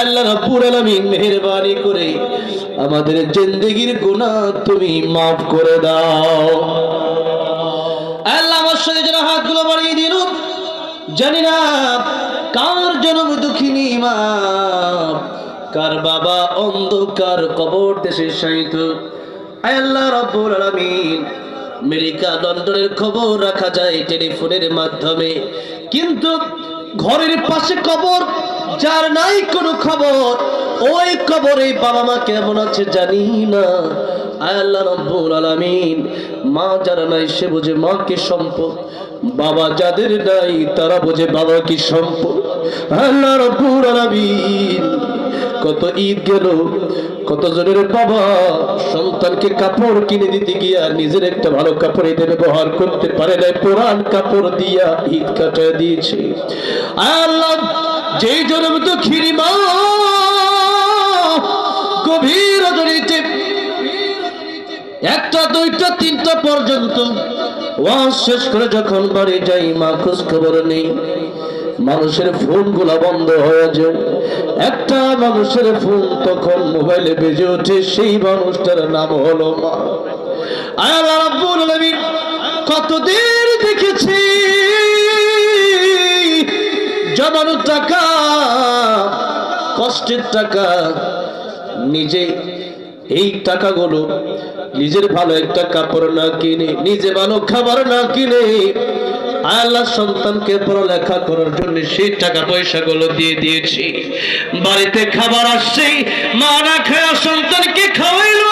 আল্লাহ রাব্বুল আলামিন মেহেরবানি করে আমাদের জিন্দেগির গুনাহ তুমি মাফ করে দাও। আল্লাহ আমার সাথে যেন হাতগুলো বাড়িয়ে দিল, জানি না কার জন্ম দুঃখিনী মা, কার বাবা অন্ধকার কবর দেশে শায়িত। আল্লাহ রাব্বুল আলামিন, আমেরিকা, লন্ডনের খবর রাখা যায় টেলিফোনের মাধ্যমে, কিন্তু ঘরের পাশে কবর যার নাই কোনো খবর, ওই কবরে বাবা মা কেমন আছে জানি না। আল্লাহ রব্বুল আলামিন, মা যারা নাই সে বোঝে মা কি সম্পদ, বাবা যাদের নাই তারা বোঝে বাবা কি সম্পদ। আল্লাহ রব্বুল আলামিন, কত ঈদ গেল, কত জনের বাবা সন্তানকে কাপড় কিনে দিতে গিয়া নিজের একটা ভালো কাপড় এদের ব্যবহার করতে পারে না পুরান কাপড় দিয়া ঈদ কাটা দিয়েছে। আল্লাহ যেই জন্ম তো খিরি মা, গভীর রজনীতে একটা, দুইটা, তিনটা পর্যন্ত। ওয়াজ শেষ করে যখন বাড়ি যাই, মা খোঁজ খবর নেই। মানুষের ফোনগুলা বন্ধ হয়ে যায়। একটা মানুষের ফোন তখন মোবাইলে বেজে ওঠে, সেই মানুষটার নাম হলো মা। আল্লাহ রাব্বুল আলামিন কতদিন দেখেছি টাকা, কষ্টের টাকা, নিজে এই টাকাগুলো নিজের ভালো একটা কাপড় না কিনে, নিজে ভালো খাবার না কিনে আল্লাহ সন্তানকে পড়ালেখা করার জন্য সেই টাকা পয়সা গুলো দিয়ে দিয়েছি বাড়িতে খাবার আসছে, মা না খায়া সন্তানকে খাওয়াইল।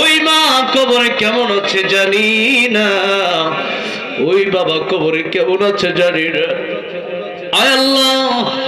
ওই মা কবরে কেমন আছে জানি না ওই বাবা কবরে কেমন আছে জানি না আয় আল্লাহ।